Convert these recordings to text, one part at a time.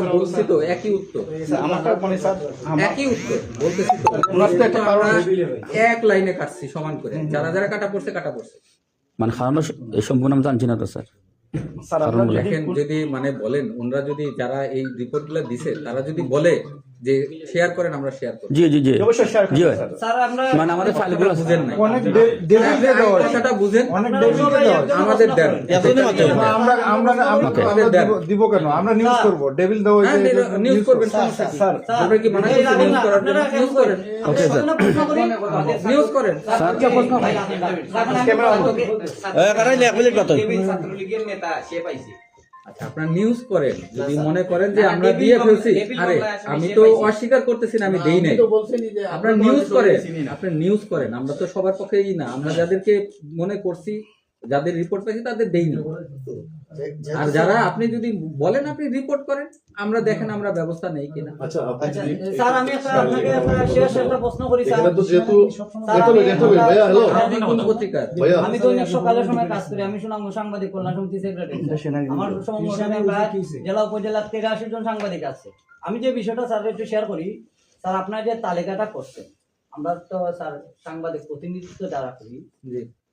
আমরা বলছি তো একই উত্তর। মানে একই উত্তর বলতেছি তো। এক লাইনে কাটছি সমান করে। যারা যারা কাটা পড়ছে কাটা পড়ছে। মানে হারানো এই সম্পূর্ণ আমি জানছি না তো স্যার। দেখেন যদি মানে বলেন ওনারা যদি যারা এই রিপোর্টগুলো দিছে তারা যদি বলে যে শেয়ার করেন আমরা শেয়ার করব জি জি জি অবশ্যই শেয়ার জি স্যার স্যার আমরা মানে আমাদের ফাইলগুলো বুঝেন নাই অনেক ডেভিড দিয়ে দেওয়া কথাটা বুঝেন অনেক ডেভিড দিয়ে দেওয়া আমাদের দেন আমরা আমরা আমরা। দিব- কেন আমরা নিউজ করব ডেভিল হ্যাঁ নিউজ করবেন সমস্যা স্যার আমরা কি মানা নিউজ করার জন্য নিউজ করেন ওকে স্যার নিউজ করেন স্যার কি প্রশ্ন ক্যামেরা অন ছাত্রলীগের নেতা সে পাইছে আচ্ছা আপনারা নিউজ করেন। যদি মনে করেন যে আমরা দিয়ে ফেলছি আরে আমি তো অস্বীকার করতেছি না আমি দেই নাই। আপনারা নিউজ করেন আপনি নিউজ করেন আমরা তো সবার পক্ষেই না আমরা যাদেরকে মনে করছি যাদের রিপোর্ট পাইছি তাদের দেই না। আর যারা আপনি যদি বলেন আপনি রিপোর্ট করেন। আমরা দেখেন আমরা ব্যবস্থা নেই কিনা। আচ্ছা আচ্ছা, যদি স্যার আমি আপনাকে শেষ একটা প্রশ্ন করি স্যার। তো যেহেতু আমি- ভাইয়া হ্যালো কোন পত্রিকার আমি দৈনিক সকালের সময় কাজ করি আমি সুনাম সাংবাদিক কল্যাণ সমিতি সেক্রেটারি আমার সংগঠনে প্রায় জেলা উপজেলা তেরাশি জন সাংবাদিক আছে। আমি যে বিষয়টা স্যার একটু শেয়ার করি স্যার আপনার যে তালিকাটা করছেন আমরা তো স্যার সাংবাদিক প্রতিনিধিত্ব যারা করি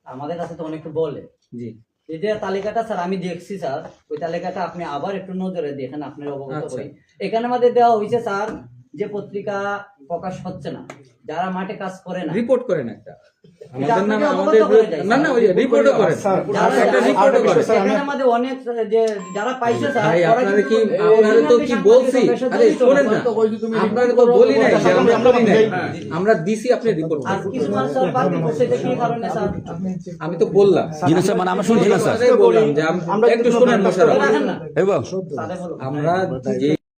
আমাদের কাছে তো অনেকে বলে। জি। যে তালিকাটা স্যার আমি দেখছি স্যার ওই তালিকাটা আপনি আবার একটু নজরে দেখেন আপনার অবগত হই এখানে আমাদের দেওয়া হয়েছে স্যার যে পত্রিকা প্রকাশ হচ্ছে না যারা মাঠে কাজ করে না। রিপোর্ট করেন একটা। আমরা দিছি আপনি রিপোর্ট আমি তো বললাম। মানে আমরা শুনছি না স্যার। বললাম যে একটু শোনেন আমরা যে